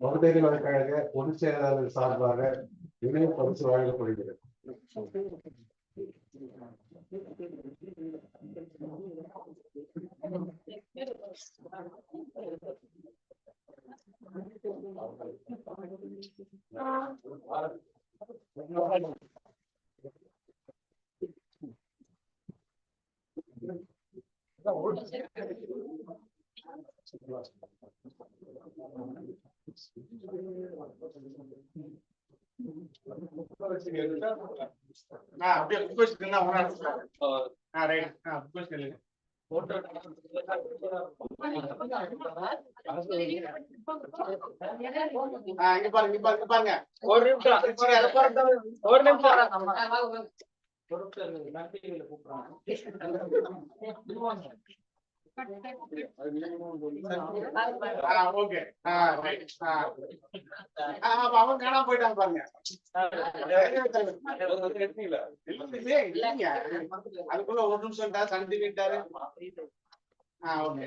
மதுரை வழக்கழக பொதுச் செயலாளர் சார்பாக இணைய பரிசு வழங்கப்படுகிறது Thank you. அப்படியே அவனா எடுத்துக்கிறாரு. ஆ, right. ஆ, இங்க பாருங்க. ஒரு நிமிஷம். ஒரு நிமிஷம் ஆ, அவங்க காணாம போயிட்டாங்க பாருங்க அதுக்குள்ள ஒரு நிமிஷம் சண்டி ஓகே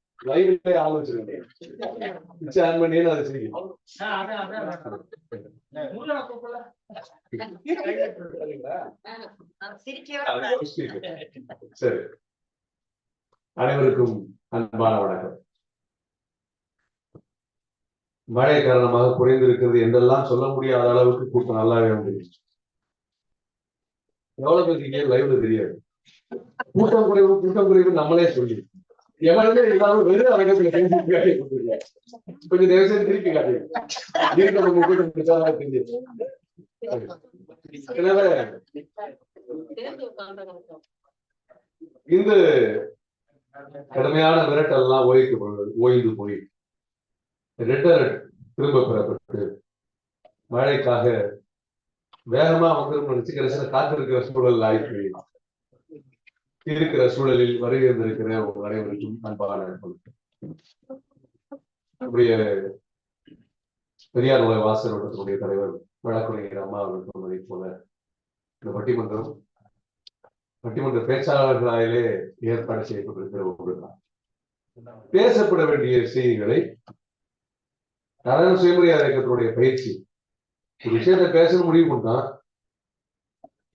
லைவ்ல ஆலோசனை ஆன் பண்ணி அதை செய்யும் சரி. அனைவருக்கும் அன்பான வணக்கம். மழை காரணமாக குறைந்திருக்கிறது என்றெல்லாம் சொல்ல முடியாத அளவுக்கு கூட்டம் நல்லாவே வந்து எவ்வளவு பேருக்கு லைவ்ல தெரியாது. கூட்டம் குறைவு கூட்டம் குறைவு நம்மளே சொல்லி எவனுமே இல்லாம வெறும் அரங்கத்துல செஞ்சு காட்டி கொஞ்சம் தயவு செய்து திருப்பி காட்டுங்க. இருக்க நம்ம கூட்டம் எனவே இந்த கடுமையான மிரட்டல் எல்லாம் ஓய்வு ஓய்ந்து போய். திரும்ப பெறப்பட்டு மழைக்காக வேகமா வந்துடும் நினைச்சு கடைசியில காத்திருக்கிற சூழல் ஆயிற்று இருக்கிற சூழலில் வருகை உங்கள் அனைவருக்கும் அன்பான நம்முடைய பெரியார் உலக வாசல் வட்டத்தினுடைய தலைவர் வழக்குரையர் அம்மா அவர்கள் சொன்னதை போல இந்த பட்டிமன்றம் பட்டிமன்ற பேச்சாளர்களாலே ஏற்பாடு செய்யப்பட்டிருக்கிற ஒன்றுதான் பேசப்பட வேண்டிய செய்திகளை அதாவது சுயமரியாதை இயக்கத்தினுடைய பயிற்சி. ஒரு விஷயத்தை பேசணும் முடிவு பண்ணா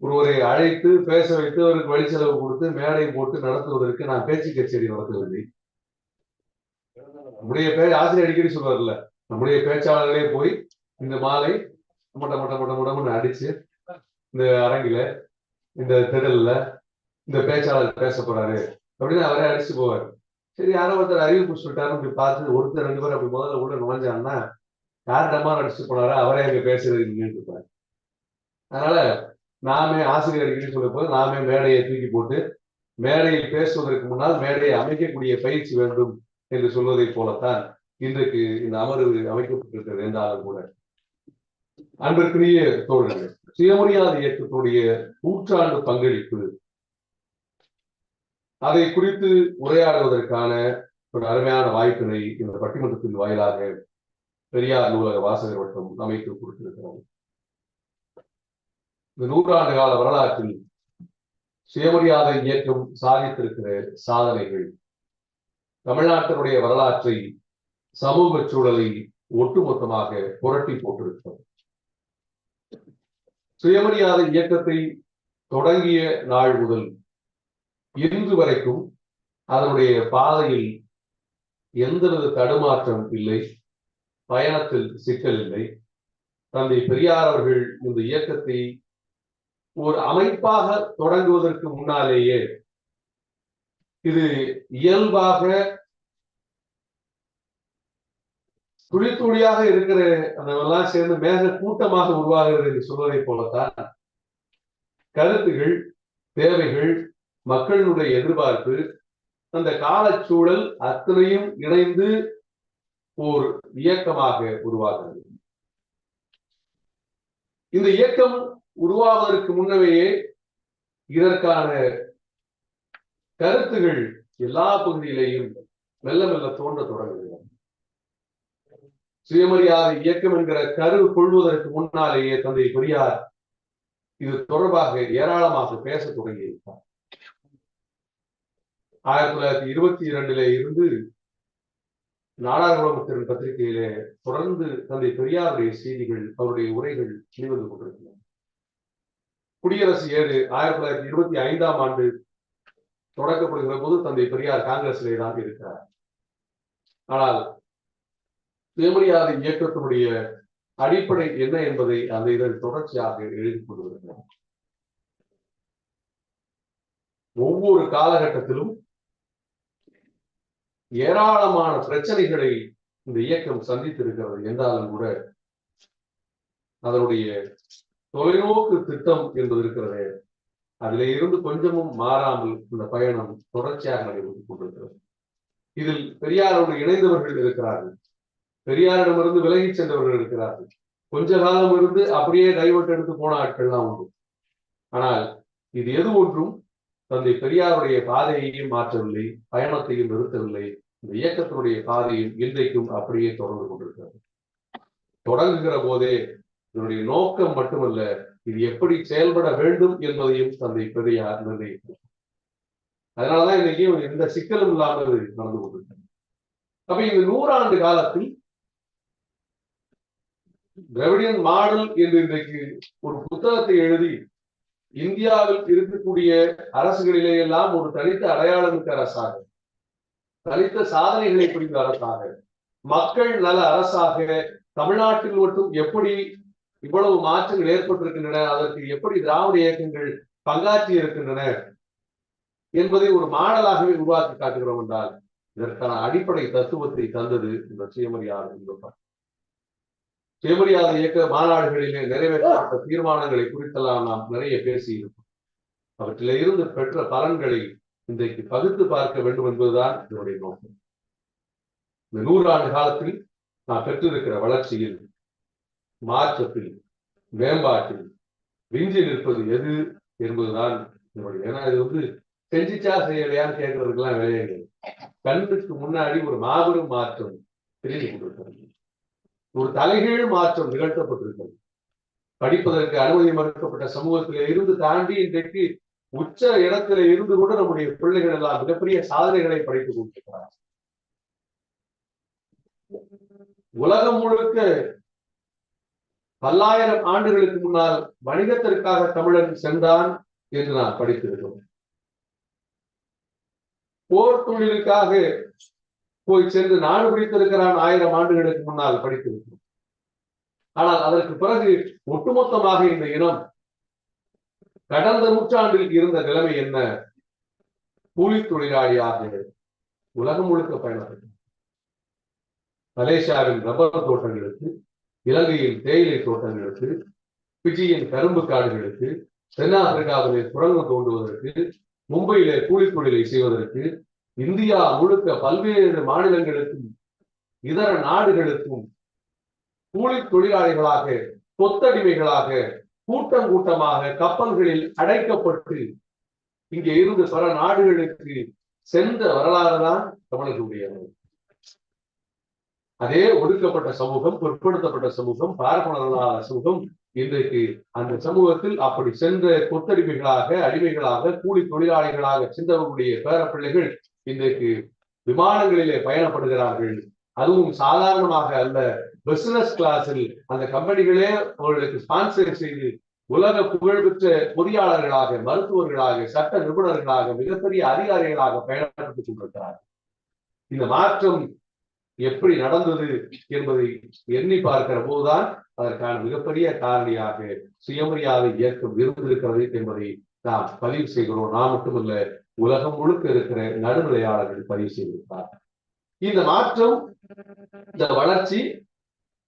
ஒருவரை அழைத்து பேச வைத்து அவருக்கு வழி செலவு கொடுத்து மேடை போட்டு நடத்துவதற்கு நான் பேச்சு கச்சேரி நடத்தவில்லை. நம்முடைய பே ஆசிரியர் அடிக்கடி சொல்வார்ல நம்முடைய பேச்சாளர்களே போய் இந்த மாலை மட்ட மட்ட மட்ட மட்டம்னு அடிச்சு இந்த அரங்கில இந்த திடல்ல இந்த பேச்சாளர் பேச போறாரு அப்படின்னு அவரே அடிச்சு போவார். சரி யாரோ ஒருத்தர் அறிவிப்பு சொல்லிட்டாருன்னு அப்படி பார்த்து ஒருத்தர் ரெண்டு பேரும் அப்படி முதல்ல உள்ள நுழைஞ்சாங்கன்னா யார் டமார் அடிச்சு போனாரா அவரே அங்க பேசுறது நின்றுட்டு இருப்பாரு அதனால நாமே ஆசிரியர் அடிக்கடி சொல்லும் போது நாமே மேடையை தூக்கி போட்டு மேடையில் பேசுவதற்கு முன்னால் மேடையை அமைக்கக்கூடிய பயிற்சி வேண்டும் என்று சொல்வதை போலத்தான் இன்றைக்கு இந்த அமர்வு அமைக்கப்பட்டிருக்கிறது என்றாலும் கூட. அன்பிற்குரிய தோழர்கள் சுயமரியாதை இயக்கத்துடைய நூற்றாண்டு பங்களிப்பு. அதை குறித்து உரையாடுவதற்கான ஒரு அருமையான வாய்ப்பினை இந்த பட்டிமன்றத்தின் வாயிலாக பெரியார் நூலக வாசகர் வட்டம் அமைத்து கொடுத்திருக்கிறோம் இந்த நூறாண்டு கால வரலாற்றில் சுயமரியாதை இயக்கம் சாதித்திருக்கிற சாதனைகள் தமிழ்நாட்டினுடைய வரலாற்றை சமூக சூழலை ஒட்டுமொத்தமாக புரட்டி போட்டிருக்கிறது. சுயமரியாதை இயக்கத்தை தொடங்கிய நாள் முதல் இன்று வரைக்கும் அதனுடைய பாதையில் எந்தவித தடுமாற்றம் இல்லை பயணத்தில் சிக்கல் இல்லை. தந்தை பெரியார் அவர்கள் இந்த இயக்கத்தை ஒரு அமைப்பாக தொடங்குவதற்கு முன்னாலேயே இது இயல்பாக துளி துளியாக இருக்கிற அதெல்லாம் சேர்ந்து மேக கூட்டமாக உருவாகிறது என்று சொல்வதை போலத்தான் கருத்துகள் தேவைகள் மக்களுடைய எதிர்பார்ப்பு அந்த காலச்சூழல் அத்தனையும் இணைந்து ஓர் இயக்கமாக உருவாகிறது. இந்த இயக்கம் உருவாவதற்கு முன்னவே இதற்கான கருத்துகள் எல்லா பகுதியிலேயும் மெல்ல மெல்ல தோன்ற தொடங்குகிறது. சுயமரியாதை இயக்கம் என்கிற கரு கொள்வதற்கு முன்னாலேயே தந்தை பெரியார் இது தொடர்பாக ஏராளமாக பேச தொடங்கியிருப்பார் ஆயிரத்தி தொள்ளாயிரத்தி இருபத்தி இரண்டுல இருந்து நாடாளுமன்றத்தின் பத்திரிகையிலே தொடர்ந்து தந்தை பெரியாருடைய செய்திகள் அவருடைய உரைகள் வெளிவந்து கொண்டிருந்தன குடியரசு ஏழு ஆயிரத்தி தொள்ளாயிரத்தி இருபத்தி ஐந்தாம் ஆண்டு தொடக்கப்படுகிற போது தந்தை பெரியார் காங்கிரஸிலே தான் இருக்கிறார். ஆனால் சுயமரியாதை இயக்கத்தினுடைய அடிப்படை என்ன என்பதை அந்த இதழ் தொடர்ச்சியாக எழுதி கொண்டிருக்கிறார் ஒவ்வொரு காலகட்டத்திலும் ஏராளமான பிரச்சனைகளை இந்த இயக்கம் சந்தித்திருக்கிறது. என்றாலும் கூட அதனுடைய தொலைநோக்கு திட்டம் என்பது இருக்கிறது. அதிலே இருந்து கொஞ்சமும் மாறாமல் இந்த பயணம் தொடர்ச்சியாக நடைபெற்றுக் கொண்டிருக்கிறது. இதில் பெரியாரோடு இணைந்தவர்கள் இருக்கிறார்கள். பெரியாரிடமிருந்து விலகி சென்றவர்கள் இருக்கிறார்கள். கொஞ்ச காலம் இருந்து அப்படியே டைவர்ட் எடுத்து போன ஆட்கள்லாம் உண்டு. ஆனால் இது எது ஒன்றும் தந்தை பெரியாருடைய பாதையையும் மாற்றவில்லை பயணத்தையும் நிறுத்தவில்லை. இந்த இயக்கத்தினுடைய பாதையும் இன்றைக்கும் அப்படியே தொடர்ந்து கொண்டிருக்கிறது. தொடங்குகிற போதே இதனுடைய நோக்கம் மட்டுமல்ல இது எப்படி செயல்பட வேண்டும் என்பதையும் தந்தை பெரியார் நிர்ணயித்தார். அதனாலதான் இன்னைக்கு எந்த சிக்கலும் இல்லாமல் நடந்து கொண்டிருக்கிறது. அப்ப இந்த நூறாண்டு காலத்தில் திராவிடியன் மாடல் என்று இன்றைக்கு ஒரு புத்தகத்தை எழுதி இந்தியாவில் இருக்கக்கூடிய அரசுகளிலே எல்லாம் ஒரு தனித்த அடையாளமிக்க அரசாக தனித்த சாதனைகளை புரிந்த அரசாக மக்கள் நல அரசாக தமிழ்நாட்டில் மட்டும் எப்படி இவ்வளவு மாற்றங்கள் ஏற்பட்டிருக்கின்றன அதற்கு எப்படி திராவிட இயக்கங்கள் பங்காற்றி இருக்கின்றன என்பதை ஒரு மாடலாகவே உருவாக்கி காட்டுகிறோம் என்றால் இதற்கான அடிப்படை தத்துவத்தை தந்தது இந்த சுயமரியாதை என்பவர். சுயமரியாதை இயக்க மாநாடுகளிலே நிறைவேற்றப்பட்ட தீர்மானங்களை குறித்தெல்லாம் நாம் நிறைய பேசியிருக்கோம். அவற்றில இருந்து பெற்ற பலன்களை இன்றைக்கு பகுத்து பார்க்க வேண்டும் என்பதுதான் இதனுடைய நோக்கம். இந்த நூறாண்டு காலத்தில் நான் பெற்றிருக்கிற வளர்ச்சியில் மாற்றத்தில் மேம்பாட்டில் விஞ்சி நிற்பது எது என்பதுதான் என்னுடைய ஏன்னா இது வந்து செஞ்சிச்சா செய்யலையான்னு கேட்கறதுக்கெல்லாம் வேலையே கண்ணுக்கு முன்னாடி ஒரு மாபெரும் மாற்றம் தெரிந்து கொண்டிருக்கிறது. ஒரு தலைகீழ் மாற்றம் நிகழ்த்தப்பட்டிருக்கிறது. படிப்பதற்கு அனுமதி மறுக்கப்பட்ட சமூகத்தில இருந்து தாண்டி இன்றைக்கு உச்ச இடத்துல இருந்து கூட நம்முடைய பிள்ளைகள் எல்லாம் மிகப்பெரிய சாதனைகளை படைத்துக் கொண்டிருக்கிறார் உலகம் முழுக்க பல்லாயிரம் ஆண்டுகளுக்கு முன்னால் வணிகத்திற்காக தமிழன் சென்றான் என்று நான் படித்திருக்கிறோம். போர் தொழிலுக்காக போய் சென்று நாடு பிடித்திருக்கிறான் ஆயிரம் ஆண்டுகளுக்கு முன்னால் படித்திருக்கிறோம். ஆனால் அதற்கு பிறகு ஒட்டுமொத்தமாக இந்த இனம் கடந்த நூற்றாண்டில் இருந்த நிலைமை என்ன? கூலி தொழிலாளியாக உலகம் முழுக்க பயணப்பட்டது மலேசியாவின் ரப்பர் தோட்டங்களுக்கு இலங்கையின் தேயிலை தோட்டங்களுக்கு பிஜியின் கரும்பு காடுகளுக்கு தென்னாப்பிரிக்காவிலே சுரங்கம் தோண்டுவதற்கு மும்பையிலே கூலி தொழிலை செய்வதற்கு இந்தியா முழுக்க பல்வேறு மாநிலங்களுக்கும் இதர நாடுகளுக்கும் கூலி தொழிலாளிகளாக கொத்தடிமைகளாக கூட்டம் கூட்டமாக கப்பல்களில் அடைக்கப்பட்டு இங்கே இருந்து பல நாடுகளுக்கு சென்ற வரலாறு தான் தமிழர்களுடைய அதே ஒடுக்கப்பட்ட சமூகம் பிற்படுத்தப்பட்ட சமூகம் பார்ப்பனர்களான சமூகம் இன்றைக்கு அந்த சமூகத்தில் அப்படி சென்ற கொத்தடிமைகளாக அடிமைகளாக கூலி தொழிலாளிகளாக சென்றவர்களுடைய பேரப்பிள்ளைகள் இன்றைக்கு விமானங்களிலே பயணப்படுகிறார்கள். அதுவும் சாதாரணமாக அல்ல பிசினஸ் கிளாஸில் அந்த கம்பெனிகளே அவர்களுக்கு ஸ்பான்சர் செய்து உலக புகழ்பெற்ற பொறியாளர்களாக மருத்துவர்களாக சட்ட நிபுணர்களாக மிகப்பெரிய அதிகாரிகளாக பயணப்பட்டுக் கொண்டிருக்கிறார்கள். இந்த மாற்றம் எப்படி நடந்தது என்பதை எண்ணி பார்க்கிற போதுதான் அதற்கான மிகப்பெரிய காரணியாக சுயமரியாதை இயக்கம் இருந்திருக்கிறது என்பதை நாம் பதிவு செய்கிறோம். நான் மட்டுமல்ல உலகம் முழுக்க இருக்கிற நடுநிலையாளர்கள் பதிவு செய்திருக்கிறார் இந்த மாற்றம் இந்த வளர்ச்சி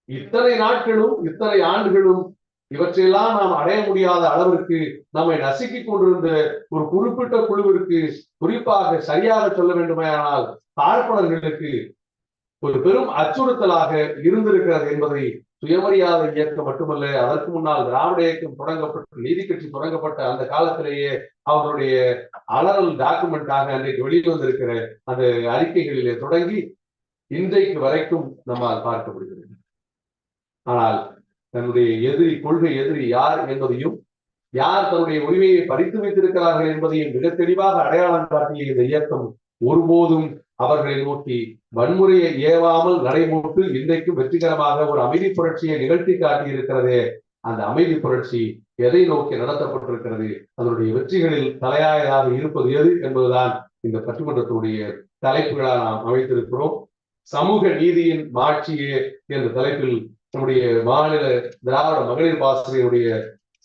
இத்தனை நாட்களும் இத்தனை ஆண்டுகளும் இவற்றையெல்லாம் நாம் அடைய முடியாத அளவிற்கு நம்மை நசுக்கிக் கொண்டிருந்த ஒரு குறிப்பிட்ட குழுவிற்கு குறிப்பாக சரியாக சொல்ல வேண்டுமேயானால் பார்ப்பனர்களுக்கு ஒரு பெரும் அச்சுறுத்தலாக இருந்திருக்கிறது என்பதை சுயமரியாதை இயக்கம் மட்டுமல்ல அதற்கு முன்னால் திராவிட இயக்கம் தொடங்கப்பட்டு நீதி கட்சி தொடங்கப்பட்ட அந்த காலத்திலேயே அவருடைய அலறல் டாக்குமெண்டாக அன்றைக்கு வெளிவந்திருக்கிற அந்த அறிக்கைகளிலே தொடங்கி இன்றைக்கு வரைக்கும் நம்மால் பார்க்க முடிகிறது. ஆனால் தன்னுடைய எதிரி கொள்கை எதிரி யார் என்பதையும் யார் தன்னுடைய உரிமையை பறித்து வைத்திருக்கிறார்கள் என்பதையும் மிக தெளிவாக அடையாளம் காட்டிய இந்த இயக்கம் ஒருபோதும் அவர்களை நோக்கி வன்முறையை ஏவாமல் நடைபோட்டு இன்றைக்கும் வெற்றிகரமாக ஒரு அமைதி புரட்சியை நிகழ்த்தி காட்டியிருக்கிறதே அந்த அமைதி புரட்சி எதை நோக்கி நடத்தப்பட்டிருக்கிறது? அதனுடைய வெற்றிகளில் தலையாயதாக இருப்பது எது என்பதுதான் இந்த பட்டிமன்றத்தினுடைய தலைப்புகளாக நாம் அமைத்திருக்கிறோம். சமூக நீதியின் மாட்சியே என்ற தலைப்பில் நம்முடைய மாநில திராவிட மகளிர் பாசறையுடைய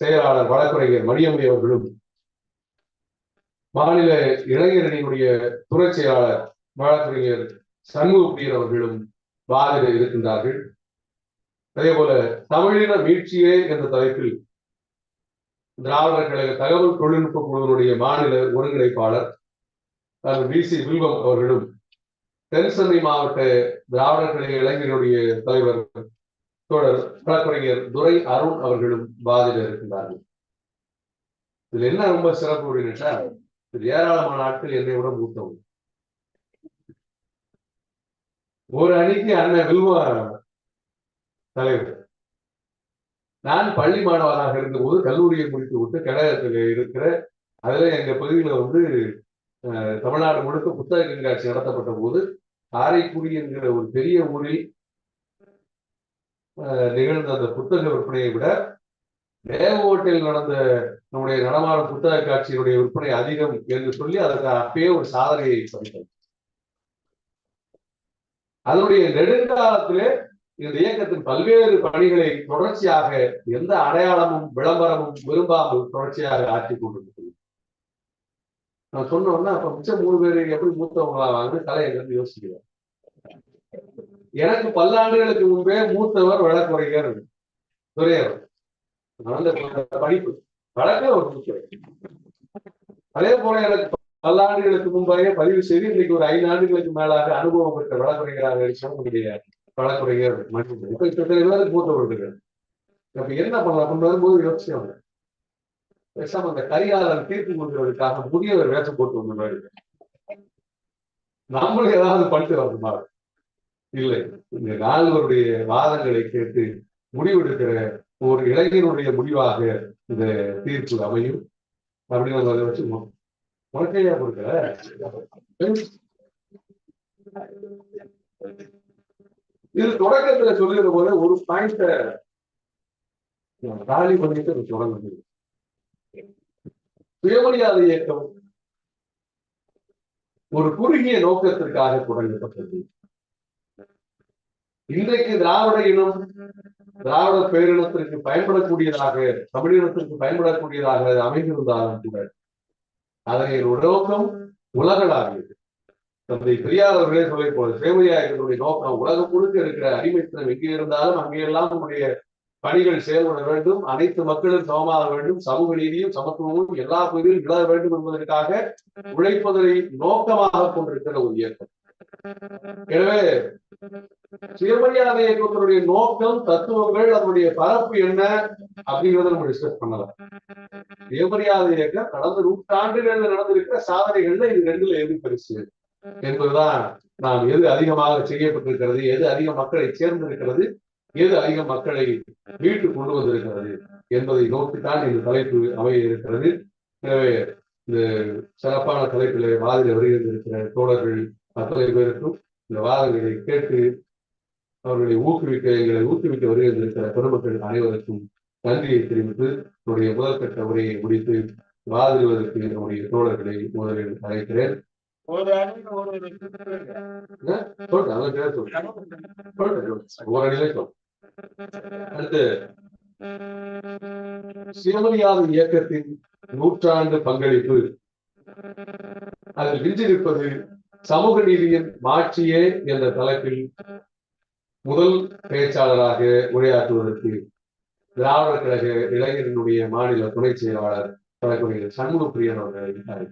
செயலாளர் வழக்குரைஞர் மணியம்மை அவர்களும் மாநில இளைஞரணியினுடைய துறை செயலாளர் வழக்கறிஞர் சண்முகப்பிரியர் அவர்களும் வாதிட இருக்கின்றார்கள். அதே போல தமிழின மீட்சியே என்ற தலைப்பில் திராவிடர் கழக தகவல் தொழில்நுட்ப குழுவினுடைய மாநில ஒருங்கிணைப்பாளர் வி சி வில்வம் அவர்களும் தென் சென்னை மாவட்ட திராவிடர் கழக இளைஞருடைய தலைவர் தோழர் வழக்கறிஞர் துரை அருண் அவர்களும் வாதிட இருக்கின்றார்கள். இதுல என்ன ரொம்ப சிறப்பு அப்படின்னா இது ஏராளமான ஆட்கள் என்னை விட மூத்தவங்க. ஒரு அணிக்கு அண்ணன் வில்வ தலைவர். நான் பள்ளி மாணவனாக இருந்தபோது கல்லூரியை முடித்து விட்டு கழகத்தில் இருக்கிற அதுல எங்க பகுதியில வந்து தமிழ்நாடு முழுக்க புத்தக கண்காட்சி நடத்தப்பட்ட போது காரைக்குடி என்கிற ஒரு பெரிய ஊரில் அஹ், நிகழ்ந்த அந்த புத்தக விற்பனையை விட தேவகோட்டையில் நடந்த நம்முடைய நடமாடும் புத்தக காட்சியினுடைய விற்பனை அதிகம் என்று சொல்லி அதற்கு அப்பயே ஒரு சாதனையை படித்தோம் அதனுடைய நெடுங்காலத்திலே இந்த இயக்கத்தின் பல்வேறு பணிகளை தொடர்ச்சியாக எந்த அடையாளமும் விளம்பரமும் விரும்பாமல் தொடர்ச்சியாக ஆற்றி கொண்டிருக்கிறது. நான் சொன்னோம்னா அப்ப மிச்சம் மூணு பேர் எப்படி மூத்தவங்களாவாங்க கலை எங்கிருந்து யோசிக்கிறேன். எனக்கு பல்லாண்டுகளுக்கு முன்பே மூத்தவர் வழக்குரைஞர் துறையவர் அந்த படிப்பு வழக்க ஒரு முக்கியம் அதே போல எனக்கு பல்லாண்டுகளுக்கு முன்பாக பதிவு செய்து இன்னைக்கு ஒரு ஐந்து ஆண்டுகளுக்கு மேலாக அனுபவம் பெற்ற வழக்குரைஞராக சொல்லக்கூடிய வழக்குரைஞர் மனிதன் இப்ப இத்தனை பேருக்கு மூத்தவர்கள் அப்ப என்ன பண்ணலாம்? அப்படின்னு வரும்போது யோசிச்சாங்க பேசாம அந்த கரிகாலன் தீர்ப்பு கொடுக்கிறதுக்காக முதியவர் வேஷம் போட்டு வந்தாரு நம்மளும் ஏதாவது பண்ணிட்டு வரணுமா இல்லை இந்த நால்வருடைய வாதங்களை கேட்டு முடிவெடுக்கிற ஒரு இளைஞனுடைய முடிவாக இந்த தீர்ப்பு அமையும். அப்படின்னு நம்ம அதை வச்சு முறைக்கையா கொடுக்கல? இது தொடக்கத்துல சொல்லுகிற போது ஒரு பாயிண்ட காலி பண்ணிட்டு அது தொடங்குது சுயமரியாதை இயக்கம் ஒரு குறுகிய நோக்கத்திற்காக தொடங்கப்பட்டது. இன்றைக்கு திராவிட இனம் திராவிட பேரினத்திற்கு பயன்படக்கூடியதாக தமிழினத்திற்கு பயன்படக்கூடியதாக அமைந்திருந்தாலும் கூட அதனை ஒரு உலகளாகியது தந்தை பெரியார் அவர்களே சொல்லி போல சேவையாயர்களுடைய நோக்கம் உலகம் முழுக்க இருக்கிற அடிமைத்தனம் எங்கே இருந்தாலும் அங்கெல்லாம் நம்முடைய பணிகள் செயல்பட வேண்டும். அனைத்து மக்களும் சமமாக வேண்டும். சமூக நீதியும் சமத்துவமும் எல்லா பகுதியிலும் விட வேண்டும் என்பதற்காக உழைப்பதை நோக்கமாக கொண்டிருக்கிற ஒரு இயக்கம். எனவே சுயமரியாதை இயக்கத்தினுடைய நோக்கம் தத்துவங்கள் அதனுடைய பரப்பு என்ன அப்படிங்கிறத நம்ம டிஸ்கஸ் பண்ணலாம். சுயமரியாதை இயக்கம் கடந்த நூற்றாண்டுகள்ல நடந்திருக்கிற சாதனைகள்ல இது ரெண்டுல எது பெருசு என்பதுதான் நாம் எது அதிகமாக செய்யப்பட்டிருக்கிறது எது அதிக மக்களை சேர்ந்திருக்கிறது எது அதிக மக்களை மீட்டு கொண்டு வந்திருக்கிறது என்பதை நோக்கித்தான் இந்த தலைப்பு அமைய இருக்கிறது. எனவே இந்த சிறப்பான தலைப்பிலே வாதிட வருகின்றிருக்கிற தோழர்கள் அத்தனை பேருக்கும் இந்த வாதங்களை கேட்டு அவர்களை ஊக்குவிக்க எங்களை ஊக்குவிக்க வருகின்றிருக்கிற பெருமக்கள் அனைவருக்கும் நன்றியை தெரிவித்து என்னுடைய முதற்கட்ட உரையை முடித்து வாதிடுவதற்கு என்னுடைய தோழர்களை முதலில் அழைக்கிறேன். ஒரு அடுத்து சுயமரியாதை இயக்கத்தின் நூற்றாண்டு பங்களிப்பு. அதில் விஞ்சிருப்பது சமூக நீதியின் மாட்சியே என்ற தலைப்பில் முதல் பேச்சாளராக உரையாற்றுவதற்கு திராவிடர் கழக இளைஞரினுடைய மாநில துணை செயலாளர் தலைவர் சண்முக பிரியன் அவர்கள்